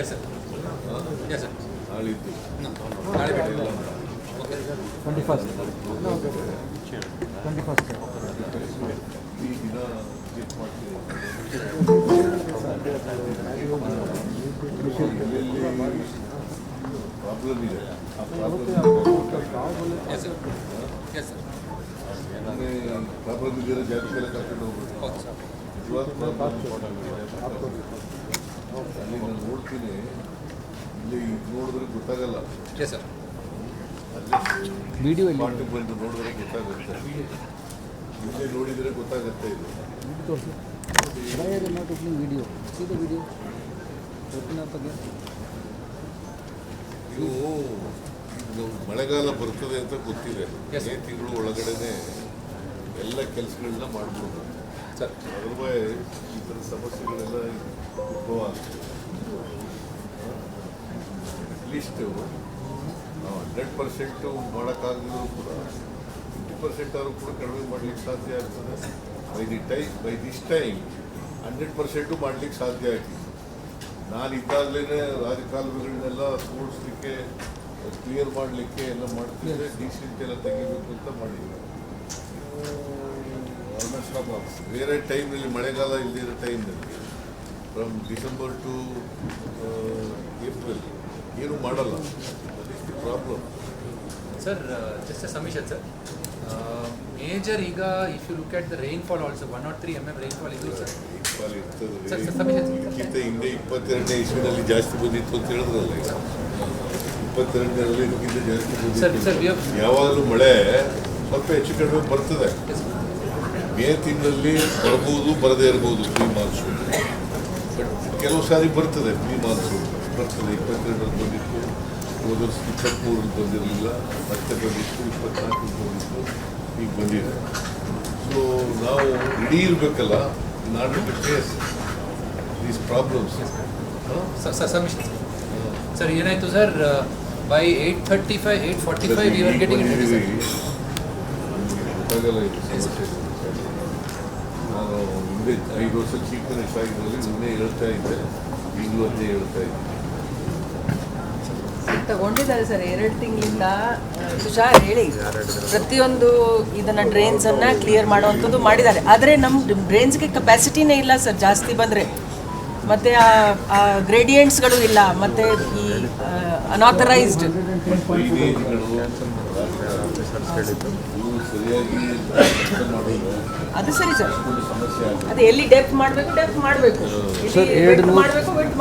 S sir yes sir ನಾಳಿದ್ದು ನಾಳೆ ಬಿಟ್ಟು okay twenty first twenty first ಈ ದಿನ ಚೆಕ್ ಮಾಡ್ತೀನಿ ಪ್ರಾಬ್ಲಮ್ ಇದೆ ಆ problem yes sir yes sir problem ಇದ್ದರೆ ಜಾತಿ ಎಲ್ಲ ಕರ್ಕೊಂಡು ಹೋಗ್ಬೇಕು ಅಲ್ಲಿ ನಾನು ನೋಡ್ತೀನಿ ಇಲ್ಲಿ ನೋಡಿದ್ರೆ ಗೊತ್ತಾಗಲ್ಲ ಎಸ್ ಸರ್ ವಿಡಿಯೋ ಇಲ್ಲಿ ಪಾರ್ಟಿ ಬಂದು ನೋಡಿದ್ರೆ ಗೊತ್ತಾಗುತ್ತೆ. ಇಲ್ಲೇ ನೋಡಿದರೆ ಗೊತ್ತಾಗುತ್ತೆ ಇದು. ತೋರಿಸಿ. Open up again. ಇದು ಇದು ಮಳೆಗಾಲ ಬರ್ತದೆ ಅಂತ ಗೊತ್ತಿದೆ. ಮೇ ತಿಂಗಳು ಒಳಗಡೆನೆ ಎಲ್ಲ ಕೆಲಸಗಳನ್ನ ಮಾಡ್ಬೋದು. ಸರ್ ಬಾಯ್ ಈ ಥರ ಅಟ್ಲೀಸ್ಟ್ ನಾವು ಹಂಡ್ರೆಡ್ ಪರ್ಸೆಂಟು ಮಾಡೋಕ್ಕಾಗಲಿಲ್ಲ ಕೂಡ ಫಿಫ್ಟಿ ಪರ್ಸೆಂಟ್ ಆದರೂ ಕೂಡ ಕಡಿಮೆ ಮಾಡ್ಲಿಕ್ಕೆ ಸಾಧ್ಯ ಆಗ್ತದೆ. By the time by this time hundred percent ಮಾಡ್ಲಿಕ್ಕೆ ಸಾಧ್ಯ ಆಗ್ತಿತ್ತು ನಾನು ಇದ್ದಾಗಲೇ ರಾಜಕಾಲುವೆಗಳನ್ನೆಲ್ಲ ಸ್ಪೋರ್ಟ್ಸ್ಲಿಕ್ಕೆ ಕ್ಲಿಯರ್ ಮಾಡಲಿಕ್ಕೆ ಎಲ್ಲ ಮಾಡ್ತಿದ್ರೆ ಡಿ ಸಿ ಎಲ್ಲ ತೆಗಿಬೇಕು ಅಂತ ಮಾಡಿದ್ದೆ ಆಲ್ಮೋಸ್ಟ್ ಬೇರೆ ಟೈಮಲ್ಲಿ ಮಳೆಗಾಲ ಇಲ್ಲದಿರೋ ಟೈಮ್ನಲ್ಲಿ ಫ್ರಮ್ ಡಿಸೆಂಬರ್ ಟು ಏಪ್ರಿಲ್ ಏನು ಮಾಡಲ್ಲ. ಪ್ರಾಬ್ಲಮ್ ಸರ್ ಜಸ್ಟ್ ಸಮೀಶತ್ ಸಮಿಷನ್ ಸರ್ ಮೇಜರ್ ಈಗ if you look at the rainfall also one not three M M rainfall ಇದು ಸರ್ ಇರ್ತದೆ. ಹಿಂದೆ ಇಪ್ಪತ್ತೆರಡನೇ ಇಸ್ವಿನಲ್ಲಿ ಜಾಸ್ತಿ ಬಂದಿತ್ತು ಅಂತ ಹೇಳಿದ್ರಲ್ಲ ಈಗ. ಇಪ್ಪತ್ತೆರಡನೇರಲ್ಲಿ ಇದಕ್ಕಿಂತ ಜಾಸ್ತಿ ಬಂದಿತ್ತು. ಯಾವಾಗಲೂ ಮಳೆ ಸ್ವಲ್ಪ ಹೆಚ್ಚು ಕಡಿಮೆ ಬರ್ತದೆ. ಮೇ ತಿಂಗಳಲ್ಲಿ ಬರ್ಬೋದು ಬರದೇ ಇರ್ಬೋದು ಪ್ರೀ ಮಾನ್ಸೂನ್. ಬಟ್ ಕೆಲವು ಸಾರಿ ಬರ್ತದೆ ಪ್ರೀ ಮಾನ್ಸೂನ್. ಬರ್ತದೆ ಇಪ್ಪತ್ತೆರಡರಲ್ಲಿ ಬಂದಿತ್ತು. ಹೋದ ವರ್ಷ ಇಪ್ಪತ್ತ್ಮೂರಲ್ಲಿ ಬಂದಿರಲಿಲ್ಲ. ಮತ್ತೆ ಬಂದಿತ್ತು ಬಂದಿತ್ತು. ಈಗ ಬಂದಿದೆ. ಸೊ ನಾವು ಇಡೀ ಇರಬೇಕಲ್ಲ not to face these problems. Sir sir sir sir ಏನಾಯಿತು sir? By eight thirty five eight forty five you are getting ಗೊತ್ತಾಗಲ್ಲ ಇದು ಸಮಸ್ಯೆ ನಾನು ಮುಂದೆ ಐದು ವರ್ಷ ಚೀಫ್ ಮಿನಿಸ್ಟರ್ ಆಗಿದ್ದಲ್ಲಿ ಮುಂದೆ ಹೇಳ್ತಾ ಇದ್ದೆ. ಈಗಲೂ ಅದೇ ಹೇಳ್ತಾ ಇದ್ದೆ. ತಗೊಂಡಿದ್ದಾರೆ ಸರ್ ಎರಡು ತಿಂಗಳಿಂದ ತುಷಾರ್ ಹೇಳಿ ಪ್ರತಿಯೊಂದು ಇದನ್ನ ಡ್ರೈನ್ಸ್ ಅನ್ನ ಕ್ಲಿಯರ್ ಮಾಡುವಂಥದ್ದು ಮಾಡಿದ್ದಾರೆ. ಆದರೆ ನಮ್ಮ ಡ್ರೈನ್ಸ್ಗೆ ಕೆಪಾಸಿಟಿನೇ ಇಲ್ಲ ಸರ್ ಜಾಸ್ತಿ ಬಂದರೆ. ಮತ್ತೆ ಆ ಗ್ರೇಡಿಯಂಟ್ಸ್ಗಳು ಇಲ್ಲ ಮತ್ತೆ ಈ ಅನಾಥರೈಸ್ಡ್ ಅದು ಸರಿ ಸರ್. ಅದೇ ಎಲ್ಲಿ ಡೆಪ್ ಮಾಡಬೇಕು ಡೆಪ್ ಮಾಡಬೇಕು. ಮಾಡಬೇಕು.